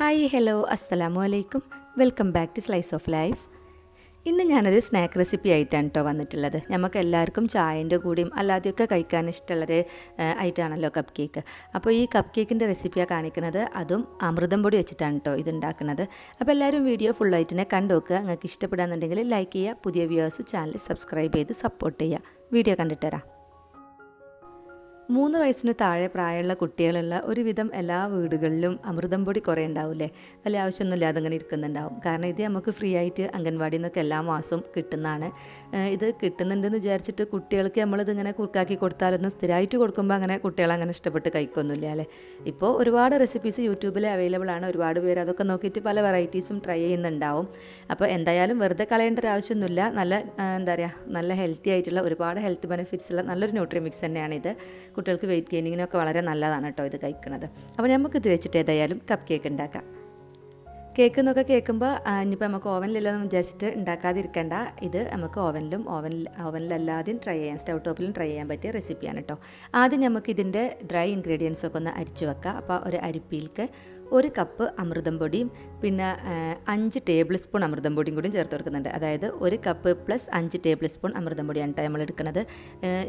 Hi hello അസ്സലാമു അലൈക്കും welcome back to slice of life. ഇന്ന് ഞാനൊരു സ്നാക്ക് റെസിപ്പി ആയിട്ടാണ് കേട്ടോ വന്നിട്ടുള്ളത്. നമുക്ക് എല്ലാവർക്കും ചായന്റെ കൂടിയും അല്ലാതെയൊക്കെ കഴിക്കാൻ ഇഷ്ടമുള്ളൊരു ഐറ്റാണല്ലോ കപ്പ് കേക്ക് അപ്പോൾ ഈ കപ്പ് കേക്കിന്റെ റെസിപ്പിയാണ് കാണിക്കുന്നത് അതും അമൃതം പൊടി വെച്ചിട്ടാണ് കേട്ടോ ഇതുണ്ടാക്കുന്നത്. അപ്പോൾ എല്ലാവരും വീഡിയോ ഫുള്ളായിട്ടിനെ കണ്ടു നോക്കുക. നിങ്ങൾക്ക് ഇഷ്ടപ്പെടാന്നുണ്ടെങ്കിൽ ലൈക്ക് ചെയ്യുക. പുതിയ വ്യൂവേഴ്സ് ചാനൽ സബ്സ്ക്രൈബ് ചെയ്ത് സപ്പോർട്ട് ചെയ്യുക. വീഡിയോ കണ്ടിട്ട് വരാം. മൂന്ന് വയസ്സിന് താഴെ പ്രായമുള്ള കുട്ടികളുള്ള ഒരുവിധം എല്ലാ വീടുകളിലും അമൃതം പൊടി കുറേ ഉണ്ടാവില്ലേ? വലിയ ആവശ്യമൊന്നുമില്ലാതെ അങ്ങനെ ഇരിക്കുന്നുണ്ടാവും. കാരണം ഇത് നമുക്ക് ഫ്രീ ആയിട്ട് അംഗൻവാടിയിൽ നിന്നൊക്കെ എല്ലാ മാസവും കിട്ടുന്നതാണ്. ഇത് കിട്ടുന്നുണ്ടെന്ന് വിചാരിച്ചിട്ട് കുട്ടികൾക്ക് നമ്മളിത് ഇങ്ങനെ കുറുക്കാക്കി കൊടുത്താലൊന്നും സ്ഥിരമായിട്ട് കൊടുക്കുമ്പോൾ അങ്ങനെ കുട്ടികൾ അങ്ങനെ ഇഷ്ടപ്പെട്ട് കഴിക്കൊന്നുമില്ല അല്ലേ? ഇപ്പോൾ ഒരുപാട് റെസിപ്പീസ് യൂട്യൂബിൽ അവൈലബിൾ ആണ്. ഒരുപാട് പേര് അതൊക്കെ നോക്കിയിട്ട് പല വെറൈറ്റീസും ട്രൈ ചെയ്യുന്നുണ്ടാവും. അപ്പോൾ എന്തായാലും വെറുതെ കളയേണ്ട ഒരു ആവശ്യമൊന്നുമില്ല. നല്ല എന്താ പറയുക നല്ല ഹെൽത്തി ആയിട്ടുള്ള ഒരുപാട് ഹെൽത്ത് ബെനിഫിറ്റ്സ് ഉള്ള നല്ലൊരു ന്യൂട്രി മിക്സ് തന്നെയാണ് ഇത് കുട്ടികൾക്ക് വെയിറ്റ് ഗെയിനിങ്ങിനൊക്കെ വളരെ നല്ലതാണ് കേട്ടോ ഇത് കഴിക്കുന്നത് അപ്പോൾ നമുക്കിത് വെച്ചിട്ട് ഏതായാലും കപ്പ് കേക്ക് ഉണ്ടാക്കാം. കേക്ക് എന്നൊക്കെ കേൾക്കുമ്പോൾ ഇനിയിപ്പോൾ നമുക്ക് ഓവനിലല്ലോ എന്ന് വിചാരിച്ചിട്ട് ഉണ്ടാക്കാതിരിക്കേണ്ട. ഇത് നമുക്ക് ഓവനിലും ഓവനിൽ ഓവനിലല്ലാതെയും ട്രൈ ചെയ്യാം. സ്റ്റൗ ടോപ്പിലും ട്രൈ ചെയ്യാൻ പറ്റിയ റെസിപ്പിയാണ് കേട്ടോ ആദ്യം നമുക്ക് ഇതിന്റെ ഡ്രൈ ഇൻഗ്രീഡിയൻസ് ഒക്കെ ഒന്ന് അരിച്ചു വെക്കാം. അപ്പോൾ ഒരു അരിപ്പിയിലേക്ക് ഒരു കപ്പ് അമൃതം പൊടിയും പിന്നെ അഞ്ച് ടേബിൾ സ്പൂൺ അമൃതം പൊടിയും കൂടി ചേർത്ത് കൊടുക്കുന്നുണ്ട്. അതായത് ഒരു കപ്പ് പ്ലസ് അഞ്ച് ടേബിൾ സ്പൂൺ അമൃതം പൊടിയാണ് കേട്ടോ നമ്മൾ എടുക്കുന്നത്.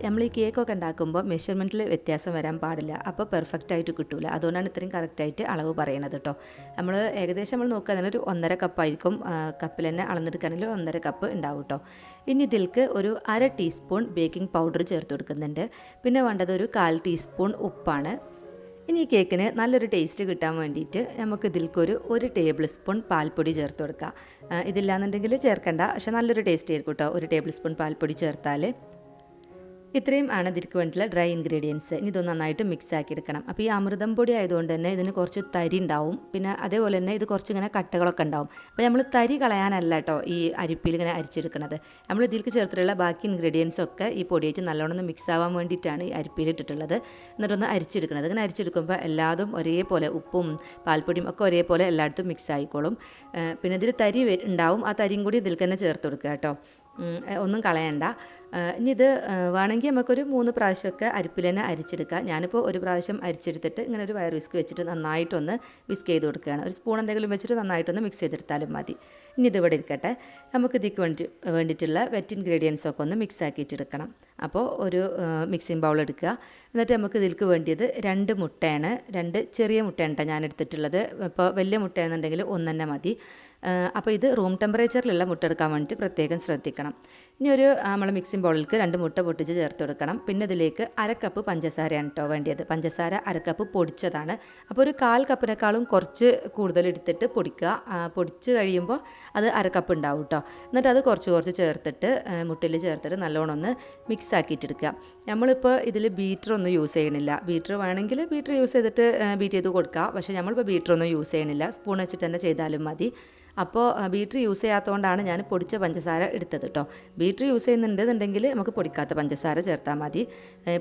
നമ്മൾ ഈ കേക്കൊക്കെ ഉണ്ടാക്കുമ്പോൾ മെഷർമെന്റിൽ വ്യത്യാസം വരാൻ പാടില്ല. അപ്പോൾ പെർഫെക്റ്റ് ആയിട്ട് കിട്ടൂല. അതുകൊണ്ടാണ് ഇത്രയും കറക്റ്റായിട്ട് അളവ് പറയുന്നത് കേട്ടോ നമ്മൾ ഏകദേശം നമ്മൾ നോക്കുകയാണെങ്കിൽ ഒരു ഒന്നര കപ്പായിരിക്കും കപ്പിൽ തന്നെ അളന്നെടുക്കുകയാണെങ്കിൽ ഒന്നര കപ്പ് ഉണ്ടാവും കേട്ടോ ഇനി ഇതിൽക്ക് ഒരു അര ടീസ്പൂൺ ബേക്കിംഗ് പൗഡർ ചേർത്ത് കൊടുക്കുന്നുണ്ട്. പിന്നെ വേണ്ടത് ഒരു കാൽ ടീസ്പൂൺ ഉപ്പാണ്. ഇനി ഈ കേക്കിന് നല്ലൊരു ടേസ്റ്റ് കിട്ടാൻ വേണ്ടിയിട്ട് നമുക്ക് ഇതിൽക്കൊരു ഒരു ടേബിൾ സ്പൂൺ പാൽപ്പൊടി ചേർത്ത് കൊടുക്കാം. ഇതില്ലാന്നുണ്ടെങ്കിൽ ചേർക്കണ്ട പക്ഷെ നല്ലൊരു ടേസ്റ്റ് ആയിരിക്കും കേട്ടോ ഒരു ടേബിൾ സ്പൂൺ പാൽപ്പൊടി ചേർത്താൽ ഇത്രയും ആണ് ഇതിലേക്ക് വേണ്ടിയിട്ടുള്ള ഡ്രൈ ഇൻഗ്രീഡിയൻസ് ഇനി ഇതൊന്ന് നന്നായിട്ട് മിക്സ് ആക്കി എടുക്കണം അപ്പോൾ ഈ അമൃതം പൊടി ആയതുകൊണ്ട് തന്നെ ഇതിന് കുറച്ച് തരി ഉണ്ടാവും. പിന്നെ അതേപോലെ തന്നെ ഇത് കുറച്ച് ഇങ്ങനെ കട്ടകളൊക്കെ ഉണ്ടാവും. അപ്പോൾ നമ്മൾ തരി കളയാനല്ല കേട്ടോ ഈ അരിപ്പിൽ ഇങ്ങനെ അരിച്ചെടുക്കുന്നത് നമ്മൾ ഇതിലേക്ക് ചേർത്തിട്ടുള്ള ബാക്കി ഇൻഗ്രീഡിയൻസ് ഒക്കെ ഈ പൊടിയായിട്ട് നല്ലോണം ഒന്ന് മിക്സ് ആവാൻ വേണ്ടിയിട്ടാണ് ഈ അരിപ്പിയിൽ ഇട്ടിട്ടുള്ളത്. എന്നിട്ടൊന്ന് അരിച്ചെടുക്കുന്നത് ഇങ്ങനെ അരിച്ചെടുക്കുമ്പോൾ എല്ലാതും ഒരേപോലെ ഉപ്പും പാൽപ്പൊടിയും ഒക്കെ ഒരേപോലെ എല്ലായിടത്തും മിക്സ് ആയിക്കോളും. പിന്നെ ഇതിൽ തരി ഉണ്ടാവും. ആ തരിയും കൂടി ഇതിൽ തന്നെ ചേർത്ത് കൊടുക്കുക കേട്ടോ ഒന്നും കളയണ്ട. ഇനി ഇത് വേണമെങ്കിൽ നമുക്കൊരു മൂന്ന് പ്രാവശ്യമൊക്കെ അരിപ്പിൽ തന്നെ അരിച്ചെടുക്കാം. ഞാനിപ്പോൾ ഒരു പ്രാവശ്യം അരിച്ചെടുത്തിട്ട് ഇങ്ങനെ ഒരു വയർ വിസ്ക് വെച്ചിട്ട് നന്നായിട്ടൊന്ന് വിസ്ക് ചെയ്ത് കൊടുക്കുകയാണ്. ഒരു സ്പൂൺ എന്തെങ്കിലും വെച്ചിട്ട് നന്നായിട്ടൊന്ന് മിക്സ് ചെയ്തെടുത്താലും മതി. ഇനി ഇത് ഇവിടെ ഇരിക്കട്ടെ. നമുക്ക് ഇതിക്ക് വേണ്ടി വേണ്ടിയിട്ടുള്ള വെറ്റ് ഇൻഗ്രീഡിയൻസ് ഒക്കെ ഒന്ന് മിക്സ് ആക്കിയിട്ടെടുക്കണം അപ്പോൾ ഒരു മിക്സിംഗ് ബൗൾ എടുക്കുക. എന്നിട്ട് നമുക്ക് ഇതിൽക്ക് വേണ്ടിയത് രണ്ട് മുട്ടയാണ് രണ്ട് ചെറിയ മുട്ടയാണ് ഞാൻ എടുത്തിട്ടുള്ളത് ഇപ്പോൾ വലിയ മുട്ടയാണെന്നുണ്ടെങ്കിൽ ഒന്ന് തന്നെ മതി. അപ്പോൾ ഇത് റൂം ടെമ്പറേച്ചറിലുള്ള മുട്ടെടുക്കാൻ വേണ്ടിയിട്ട് പ്രത്യേകം ശ്രദ്ധിക്കണം. ഇനി ഒരു നമ്മൾ മിക്സിംഗ് ബൗളിലേക്ക് രണ്ട് മുട്ട പൊട്ടിച്ച് ചേർത്ത് കൊടുക്കണം. പിന്നെ ഇതിലേക്ക് അരക്കപ്പ് കപ്പ് പഞ്ചസാരയാണ് കേട്ടോ വേണ്ടിയത്. പഞ്ചസാര അരക്കപ്പ് കപ്പ് പൊടിച്ചതാണ്. അപ്പോൾ ഒരു കാൽ കപ്പിനേക്കാളും കുറച്ച് കൂടുതൽ എടുത്തിട്ട് പൊടിക്കുക. പൊടിച്ച് കഴിയുമ്പോൾ അത് അരക്കപ്പ് കപ്പ് ഉണ്ടാവും കേട്ടോ എന്നിട്ട് അത് കുറച്ച് കുറച്ച് ചേർത്തിട്ട് മുട്ടയിൽ ചേർത്തിട്ട് നല്ലോണം ഒന്ന് മിക്സ് ആക്കിയിട്ടെടുക്കുക നമ്മളിപ്പോൾ ഇതിൽ ബീറ്റർ ഒന്നും യൂസ് ചെയ്യണില്ല. ബീറ്റർ വേണമെങ്കിൽ ബീറ്റർ യൂസ് ചെയ്തിട്ട് ബീറ്റ് ചെയ്ത് കൊടുക്കുക പക്ഷേ നമ്മളിപ്പോൾ ബീറ്റർ ഒന്നും യൂസ് ചെയ്യണില്ല. സ്പൂൺ വെച്ചിട്ട് തന്നെ ചെയ്താലും മതി. അപ്പോൾ ബീറ്റർ യൂസ് ചെയ്യാത്തതുകൊണ്ടാണ് ഞാൻ പൊടിച്ച പഞ്ചസാര എടുത്തത് കേട്ടോ ബീറ്റർ യൂസ് ചെയ്യുന്നുണ്ടെന്നുണ്ടെങ്കിൽ നമുക്ക് പൊടിക്കാത്ത പഞ്ചസാര ചേർത്താൽ മതി.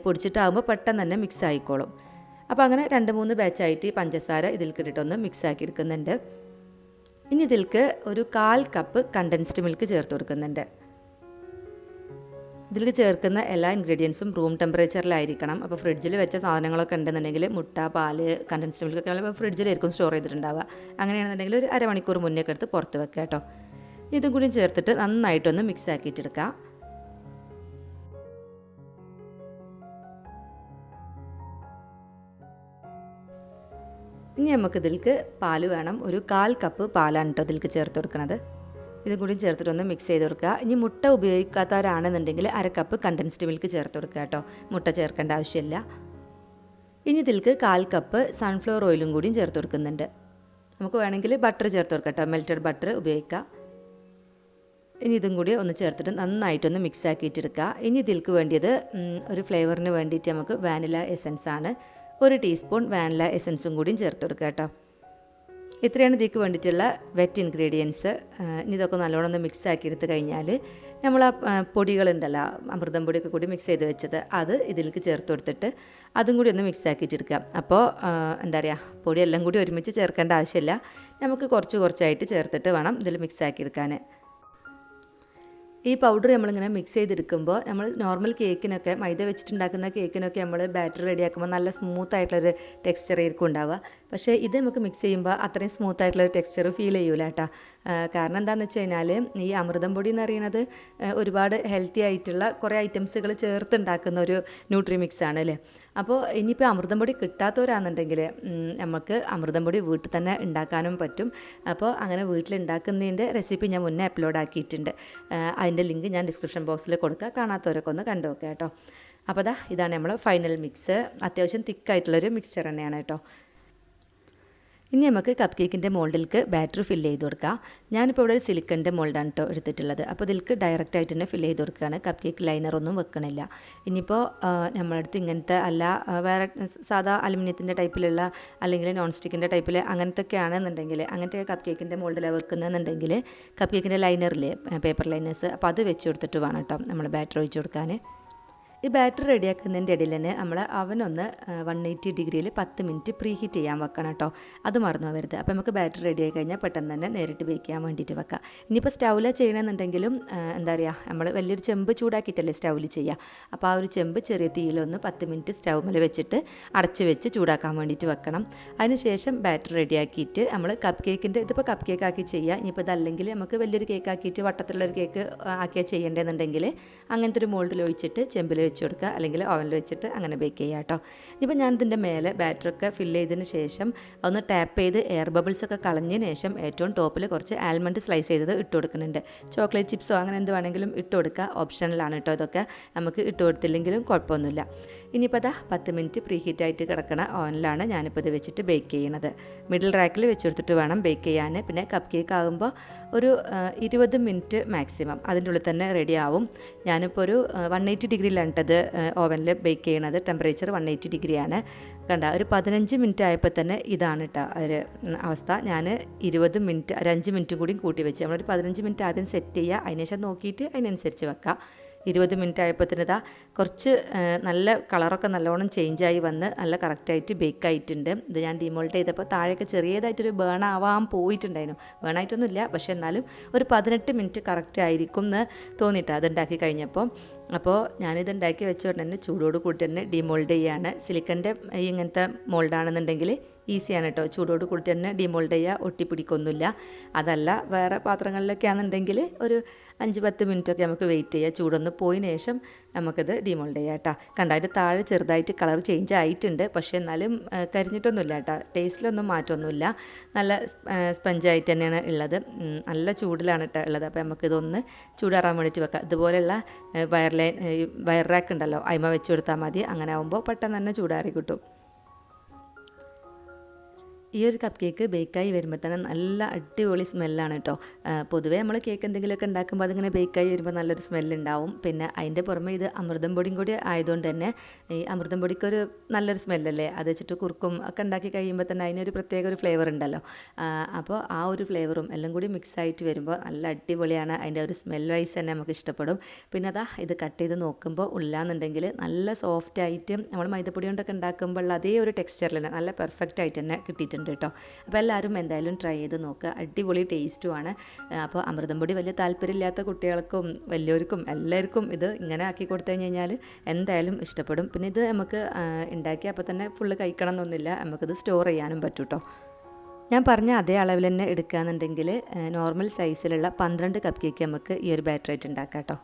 പൊടിച്ചിട്ടാകുമ്പോൾ പെട്ടെന്ന് തന്നെ മിക്സ് ആയിക്കോളും. അപ്പോൾ അങ്ങനെ രണ്ട് മൂന്ന് ബാച്ചായിട്ട് ഈ പഞ്ചസാര ഇതിൽ കിട്ടിയിട്ടൊന്ന് മിക്സ് ആക്കി എടുക്കുന്നുണ്ട്. ഇനി ഇതിൽക്ക് ഒരു കാൽ കപ്പ് കണ്ടൻസ്ഡ് മിൽക്ക് ചേർത്ത് കൊടുക്കുന്നുണ്ട്. ഇതിലേക്ക് ചേർക്കുന്ന എല്ലാ ഇൻഗ്രീഡിയൻസും റൂം ടെമ്പറേച്ചറിലായിരിക്കണം അപ്പോൾ ഫ്രിഡ്ജിൽ വെച്ച സാധനങ്ങളൊക്കെ ഉണ്ടെന്നുണ്ടെങ്കിൽ മുട്ട പാൽ കണ്ടൻസ്ഡ് മിൽക്കൊക്കെ നമ്മൾ ഫ്രിഡ്ജിലായിരിക്കും സ്റ്റോർ ചെയ്തിട്ടുണ്ടാവുക. അങ്ങനെയാണെന്നുണ്ടെങ്കിൽ ഒരു അരമണിക്കൂർ മുന്നേ എടുത്ത് പുറത്ത് വെക്കുക കേട്ടോ. ഇതും കൂടി ചേർത്തിട്ട് നന്നായിട്ടൊന്ന് മിക്സ് ആക്കിയിട്ടെടുക്കാം. ഇനി നമുക്ക് ഇതിൽക്ക് പാൽ വേണം. ഒരു കാൽ കപ്പ് പാലാണ് കേട്ടോ ഇതിൽക്ക് ചേർത്ത് കൊടുക്കുന്നത് ഇതും കൂടി ചേർത്തിട്ടൊന്ന് മിക്സ് ചെയ്ത് കൊടുക്കുക. ഇനി മുട്ട ഉപയോഗിക്കാത്തവരാണെന്നുണ്ടെങ്കിൽ അര കപ്പ് കണ്ടൻസ്ഡ് മിൽക്ക് ചേർത്ത് കൊടുക്കുക കേട്ടോ മുട്ട ചേർക്കേണ്ട ആവശ്യമില്ല. ഇനി ഇതിൽക്ക് കാൽ കപ്പ് സൺഫ്ലവർ ഓയിലും കൂടിയും ചേർത്ത് കൊടുക്കുന്നുണ്ട്. നമുക്ക് വേണമെങ്കിൽ ബട്ടർ ചേർത്ത് കൊടുക്കാം കേട്ടോ മെൽറ്റഡ് ബട്ടർ ഉപയോഗിക്കാം. ഇനി ഇതും കൂടി ഒന്ന് ചേർത്തിട്ട് നന്നായിട്ടൊന്ന് മിക്സ് ആക്കിയിട്ടെടുക്കുക. ഇനി ഇതിൽക്ക് വേണ്ടിയത് ഒരു ഫ്ലേവറിന് വേണ്ടിയിട്ട് നമുക്ക് വാനില എസൻസ് ആണ്. ഒരു ടീസ്പൂൺ വാനില എസൻസും കൂടിയും ചേർത്ത് കൊടുക്കുക കേട്ടോ. ഇത്രയാണ് ഇതിക്ക് വേണ്ടിയിട്ടുള്ള വെറ്റ് ഇൻഗ്രീഡിയൻസ് ഇനി ഇതൊക്കെ നല്ലോണം ഒന്ന് മിക്സ് ആക്കി എടുത്ത് കഴിഞ്ഞാൽ നമ്മൾ ആ പൊടികളുണ്ടല്ലോ അമൃതം പൊടിയൊക്കെ കൂടി മിക്സ് ചെയ്ത് വെച്ചത് അത് ഇതിലേക്ക് ചേർത്ത് കൊടുത്തിട്ട് അതും കൂടി ഒന്ന് മിക്സ് ആക്കിയിട്ടെടുക്കാം അപ്പോൾ എന്താ പറയുക പൊടിയെല്ലാം കൂടി ഒരുമിച്ച് ചേർക്കേണ്ട ആവശ്യമില്ല. നമുക്ക് കുറച്ച് കുറച്ചായിട്ട് ചേർത്തിട്ട് വേണം ഇതിൽ മിക്സ് ആക്കിയെടുക്കാൻ. ഈ പൗഡർ നമ്മളിങ്ങനെ മിക്സ് ചെയ്തെടുക്കുമ്പോൾ നമ്മൾ നോർമൽ കേക്കിനൊക്കെ മൈദ വെച്ചിട്ടുണ്ടാക്കുന്ന കേക്കിനൊക്കെ നമ്മൾ ബാറ്റർ റെഡിയാക്കുമ്പോൾ നല്ല സ്മൂത്ത് ആയിട്ടുള്ളൊരു ടെക്സ്ചർ ആയിരിക്കും ഉണ്ടാവുക. പക്ഷേ ഇത് നമുക്ക് മിക്സ് ചെയ്യുമ്പോൾ അത്രയും സ്മൂത്ത് ആയിട്ടുള്ളൊരു ടെക്സ്ചർ ഫീൽ ചെയ്യൂല കേട്ടോ. കാരണം എന്താണെന്ന് വെച്ച് കഴിഞ്ഞാൽ ഈ അമൃതം പൊടി എന്ന് പറയുന്നത് ഒരുപാട് ഹെൽത്തി ആയിട്ടുള്ള കുറേ ഐറ്റംസുകൾ ചേർത്തുണ്ടാക്കുന്ന ഒരു ന്യൂട്രി മിക്സ് ആണ് അല്ലേ? അപ്പോൾ ഇനിയിപ്പോൾ അമൃതം പൊടി കിട്ടാത്തവരാണെന്നുണ്ടെങ്കിൽ നമുക്ക് അമൃതം പൊടി വീട്ടിൽ തന്നെ ഉണ്ടാക്കാനും പറ്റും. അപ്പോൾ അങ്ങനെ വീട്ടിൽ ഉണ്ടാക്കുന്നതിന്റെ റെസിപ്പി ഞാൻ മുന്നേ അപ്ലോഡ് ആക്കിയിട്ടുണ്ട്. അതിന്റെ ലിങ്ക് ഞാൻ ഡിസ്ക്രിപ്ഷൻ ബോക്സിൽ കൊടുക്കുക കാണാത്തവരൊക്കെ ഒന്ന് കണ്ടു നോക്കുക കേട്ടോ. അപ്പോൾ ദാ ഇതാണ് നമ്മൾ ഫൈനൽ മിക്സ് അത്യാവശ്യം തിക്കായിട്ടുള്ളൊരു മിക്സ്ചർ തന്നെയാണ് കേട്ടോ. ഇനി നമുക്ക് കപ്പ് കേക്കിന്റെ മോൾഡിലേക്ക് ബാറ്ററി ഫില്ല് ചെയ്ത് കൊടുക്കാം. ഞാനിപ്പോൾ ഇവിടെ ഒരു സിലിക്കന്റെ മോൾഡാണ് കേട്ടോ എടുത്തിട്ടുള്ളത്. അപ്പോൾ ഇതിലേക്ക് ഡയറക്റ്റ് ആയിട്ട് തന്നെ ഫില്ല് ചെയ്ത് കൊടുക്കുകയാണ്. കപ്പ് കേക്ക് ലൈനറൊന്നും വെക്കണില്ല. ഇനിയിപ്പോൾ നമ്മളടുത്ത് ഇങ്ങനത്തെ അല്ല വേറെ സാധാ അലുമിനിയത്തിന്റെ ടൈപ്പിലുള്ള അല്ലെങ്കിൽ നോൺ സ്റ്റിക്കിന്റെ ടൈപ്പിൽ അങ്ങനത്തെ ഒക്കെ ആണെന്നുണ്ടെങ്കിൽ അങ്ങനത്തെ കപ്പ് കേക്കിന്റെ മോൾഡിലാണ് വെക്കുന്നതെന്നുണ്ടെങ്കിൽ കപ്പ് കേക്കിന്റെ ലൈനറില്ലേ പേപ്പർ ലൈനേഴ്സ് അപ്പോൾ അത് വെച്ച് കൊടുത്തിട്ട് വേണം കേട്ടോ നമ്മൾ ബാറ്ററി ഒഴിച്ച് കൊടുക്കാൻ ഈ ബാറ്ററി റെഡിയാക്കുന്നതിന്റെ ഇടയിൽ തന്നെ നമ്മൾ അവനൊന്ന് വൺ എയ്റ്റി ഡിഗ്രിയിൽ പത്ത് മിനിറ്റ് പ്രീ ഹീറ്റ് ചെയ്യാൻ വെക്കണം കേട്ടോ. അത് മറന്നു പോകരുത്. അപ്പോൾ നമുക്ക് ബാറ്ററി റെഡി ആയി കഴിഞ്ഞാൽ പെട്ടെന്ന് തന്നെ നേരിട്ട് ബേക്ക് ചെയ്യാൻ വേണ്ടിയിട്ട് വെക്കാം. ഇനിയിപ്പോൾ സ്റ്റൗവിൽ ചെയ്യണമെന്നുണ്ടെങ്കിലും എന്താ പറയുക നമ്മൾ വലിയൊരു ചെമ്പ് ചൂടാക്കിയിട്ടല്ലേ സ്റ്റൗവിൽ ചെയ്യുക. അപ്പോൾ ആ ഒരു ചെമ്പ് ചെറിയ തീയിലൊന്ന് പത്ത് മിനിറ്റ് സ്റ്റൗവിൽ വെച്ചിട്ട് അടച്ച് വെച്ച് ചൂടാക്കാൻ വേണ്ടിയിട്ട് വെക്കണം. അതിനുശേഷം ബാറ്ററി റെഡിയാക്കിയിട്ട് നമ്മൾ കപ്പ് കേക്കിന്റെ ഇതിപ്പോൾ കപ്പ് കേക്ക് ആക്കി ചെയ്യുക. ഇനിയിപ്പോൾ ഇതല്ലെങ്കിൽ നമുക്ക് വലിയൊരു കേക്ക് ആക്കിയിട്ട് വട്ടത്തിലുള്ളൊരു കേക്ക് ആക്കിയാൽ ചെയ്യേണ്ടതെന്നുണ്ടെങ്കിൽ അങ്ങനത്തെ ഒരു മോൾഡിൽ ഒഴിച്ചിട്ട് ചെമ്പിൽ വെച്ച് കൊടുക്കുക അല്ലെങ്കിൽ ഓവനിൽ വെച്ചിട്ട് അങ്ങനെ ബേക്ക് ചെയ്യുക കേട്ടോ. ഇപ്പോൾ ഞാൻ ഇതിന്റെ മേലെ ബാറ്ററൊക്കെ ഫില്ല് ചെയ്തതിന് ശേഷം ഒന്ന് ടാപ്പ് ചെയ്ത് എയർ ബബിൾസ് ഒക്കെ കളഞ്ഞതിന് ശേഷം ഏറ്റവും ടോപ്പിൽ കുറച്ച് ആൽമണ്ട് സ്ലൈസ് ചെയ്തത് ഇട്ട് കൊടുക്കുന്നുണ്ട്. ചോക്ലേറ്റ് ചിപ്സോ അങ്ങനെ എന്ത് വേണമെങ്കിലും ഇട്ട് കൊടുക്കുക. ഓപ്ഷനിലാണ് കേട്ടോ ഇതൊക്കെ. നമുക്ക് ഇട്ട് കൊടുത്തില്ലെങ്കിലും കുഴപ്പമൊന്നുമില്ല. ഇനിയിപ്പോൾ അതാ പത്ത് മിനിറ്റ് പ്രീ ഹീറ്റ് ആയിട്ട് കിടക്കണ ഓവനിലാണ് ഞാനിപ്പോൾ ഇത് വെച്ചിട്ട് ബേക്ക് ചെയ്യണത്. മിഡിൽ റാക്കിൽ വെച്ച് കൊടുത്തിട്ട് വേണം ബേക്ക് ചെയ്യാൻ. പിന്നെ കപ്പ് കേക്ക് ആകുമ്പോൾ ഒരു ഇരുപത് മിനിറ്റ് മാക്സിമം അതിന്റെ ഉള്ളിൽ തന്നെ റെഡി ആവും. ഞാനിപ്പോൾ ഒരു വൺ എയ്റ്റി ഡിഗ്രിയിലാണ് കേട്ടത് ഓവനിൽ ബേക്ക് ചെയ്യണത് ടെമ്പറേച്ചർ വൺ എയ്റ്റി ഡിഗ്രിയാണ്. കണ്ട ഒരു പതിനഞ്ച് മിനിറ്റ് ആയപ്പോൾ തന്നെ ഇതാണ് കേട്ടോ ഒരു അവസ്ഥ. ഞാൻ ഇരുപത് മിനിറ്റ് ഒരു അഞ്ച് മിനിറ്റ് കൂടി കൂട്ടി വെച്ച്. നമ്മളൊരു പതിനഞ്ച് മിനിറ്റ് ആദ്യം സെറ്റ് ചെയ്യുക അതിനുശേഷം നോക്കിയിട്ട് അതിനനുസരിച്ച് വെക്കാം. ഇരുപത് മിനിറ്റ് ആയപ്പോഴത്തേന് ഇതാ കുറച്ച് നല്ല കളറൊക്കെ നല്ലോണം ചേഞ്ചായി വന്ന് നല്ല കറക്റ്റായിട്ട് ബേക്ക് ആയിട്ടുണ്ട്. ഇത് ഞാൻ ഡിമോൾട്ട് ചെയ്തപ്പോൾ താഴെയൊക്കെ ചെറിയതായിട്ടൊരു ബേൺ ആവാൻ പോയിട്ടുണ്ടായിരുന്നു. ബേൺ ആയിട്ടൊന്നുമില്ല പക്ഷേ എന്നാലും ഒരു പതിനെട്ട് മിനിറ്റ് കറക്റ്റ് ആയിരിക്കും എന്ന് തോന്നിയിട്ട് അത് ഉണ്ടാക്കി കഴിഞ്ഞപ്പോൾ. അപ്പോൾ ഞാനിത് ഉണ്ടാക്കി വെച്ച ഉടനെ ചൂടോട് കൂടി തന്നെ ഡിമോൾഡ് ചെയ്യാണ്. സിലിക്കന്റെ ഇങ്ങനത്തെ മോൾഡാണെന്നുണ്ടെങ്കിൽ ഈസിയാണ് കേട്ടോ. ചൂടോട് കൂടി തന്നെ ഡിമോൾഡ് ചെയ്യുക ഒട്ടിപ്പിടിക്കൊന്നുമില്ല. അതല്ല വേറെ പാത്രങ്ങളിലൊക്കെ ആണെന്നുണ്ടെങ്കിൽ ഒരു അഞ്ച് പത്ത് മിനിറ്റൊക്കെ നമുക്ക് വെയിറ്റ് ചെയ്യുക ചൂടൊന്ന് പോയതിന് ശേഷം നമുക്കത് ഡിമോൾഡ് ചെയ്യാം കേട്ടോ. കണ്ട അതിന്റെ താഴെ ചെറുതായിട്ട് കളർ ചേഞ്ച് ആയിട്ടുണ്ട്. പക്ഷേ എന്നാലും കരിഞ്ഞിട്ടൊന്നുമില്ല കേട്ടോ. ടേസ്റ്റിലൊന്നും മാറ്റമൊന്നുമില്ല. നല്ല സ്പഞ്ചായിട്ട് തന്നെയാണ് ഉള്ളത്. നല്ല ചൂടിലാണ് കേട്ടോ ഉള്ളത്. അപ്പോൾ നമുക്കിതൊന്ന് ചൂടാറാൻ വേണ്ടിയിട്ട് വെക്കാം. ഇതുപോലെയുള്ള വയർ ലൈൻ വയർ റാക്ക് ഉണ്ടല്ലോ അയിമ വെച്ച് കൊടുത്താൽ മതി. അങ്ങനെ ആകുമ്പോൾ പെട്ടെന്ന് തന്നെ ചൂടാറി കിട്ടും. ഈ ഒരു കപ്പ് കേക്ക് ബേക്കായി വരുമ്പോൾ തന്നെ നല്ല അടിപൊളി സ്മെല്ലാണ് കേട്ടോ പൊതുവേ നമ്മൾ കേക്ക് എന്തെങ്കിലുമൊക്കെ ഉണ്ടാക്കുമ്പോൾ അതിങ്ങനെ ബേക്കായി വരുമ്പോൾ നല്ലൊരു സ്മെല്ലുണ്ടാവും പിന്നെ അതിന്റെ പുറമെ ഇത് അമൃതം പൊടിയും കൂടി ആയതുകൊണ്ട് തന്നെ ഈ അമൃതം പൊടിക്കൊരു നല്ലൊരു സ്മെല്ലല്ലേ അത് വെച്ചിട്ട് കുറുക്കും ഒക്കെ ഉണ്ടാക്കി കഴിയുമ്പോൾ തന്നെ അതിനൊരു പ്രത്യേക ഒരു ഫ്ലേവർ ഉണ്ടല്ലോ അപ്പോൾ ആ ഒരു ഫ്ലേവറും എല്ലാം കൂടി മിക്സ് ആയിട്ട് വരുമ്പോൾ നല്ല അടിപൊളിയാണ്. അതിന്റെ ഒരു സ്മെൽ വൈസ് തന്നെ നമുക്ക് ഇഷ്ടപ്പെടും. പിന്നെ അതാ ഇത് കട്ട് ചെയ്ത് നോക്കുമ്പോൾ ഉള്ളാന്നുണ്ടെങ്കിൽ നല്ല സോഫ്റ്റ് ആയിട്ട് നമ്മൾ മൈദപ്പൊടി കൊണ്ടൊക്കെ ഉണ്ടാക്കുമ്പോൾ അതേ ഒരു ടെക്സ്ചറിൽ തന്നെ നല്ല പെർഫെക്റ്റ് ആയിട്ട് തന്നെ കിട്ടിയിട്ടുണ്ട്. കേട്ടോ. അപ്പോൾ എല്ലാവരും എന്തായാലും ട്രൈ ചെയ്ത് നോക്കുക അടിപൊളി ടേസ്റ്റുമാണ് അപ്പോൾ അമൃതം പൊടി വലിയ താല്പര്യമില്ലാത്ത കുട്ടികൾക്കും വലിയവർക്കും എല്ലാവർക്കും ഇത് ഇങ്ങനെ ആക്കി കൊടുത്തു കഴിഞ്ഞ് കഴിഞ്ഞാൽ എന്തായാലും ഇഷ്ടപ്പെടും. പിന്നെ ഇത് നമുക്ക് ഉണ്ടാക്കി അപ്പോൾ തന്നെ ഫുള്ള് കഴിക്കണം എന്നൊന്നുമില്ല. നമുക്കിത് സ്റ്റോർ ചെയ്യാനും പറ്റും കേട്ടോ. ഞാൻ പറഞ്ഞ അതേ അളവിൽ തന്നെ എടുക്കുകയെന്നുണ്ടെങ്കിൽ നോർമൽ സൈസിലുള്ള പന്ത്രണ്ട് കപ്പ് കേക്ക് നമുക്ക് ഈ ഒരു ബാറ്ററായിട്ട് ഉണ്ടാക്കാം കേട്ടോ.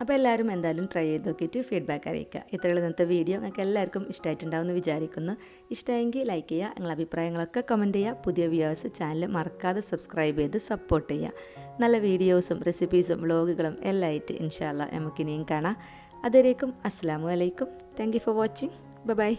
അപ്പോൾ എല്ലാവരും എന്തായാലും ട്രൈ ചെയ്ത് നോക്കിയിട്ട് ഫീഡ്ബാക്ക് അറിയിക്കുക. ഇത്രയുള്ള ഇന്നത്തെ വീഡിയോ നിങ്ങൾക്ക് എല്ലാവർക്കും ഇഷ്ടമായിട്ടുണ്ടാവുമെന്ന് വിചാരിക്കുന്നു. ഇഷ്ടമെങ്കിൽ ലൈക്ക് ചെയ്യുക. നിങ്ങളുടെ അഭിപ്രായങ്ങളൊക്കെ കമന്റ് ചെയ്യുക. പുതിയ വ്യൂവേഴ്സ് ചാനൽ മറക്കാതെ സബ്സ്ക്രൈബ് ചെയ്ത് സപ്പോർട്ട് ചെയ്യുക. നല്ല വീഡിയോസും റെസിപ്പീസും വ്ളോഗുകളും എല്ലാം ആയിട്ട് ഇൻഷാല്ല നമുക്കിനിയും കാണാം. അതുവരേക്കും അസ്സാം വലൈക്കും thank you for watching bye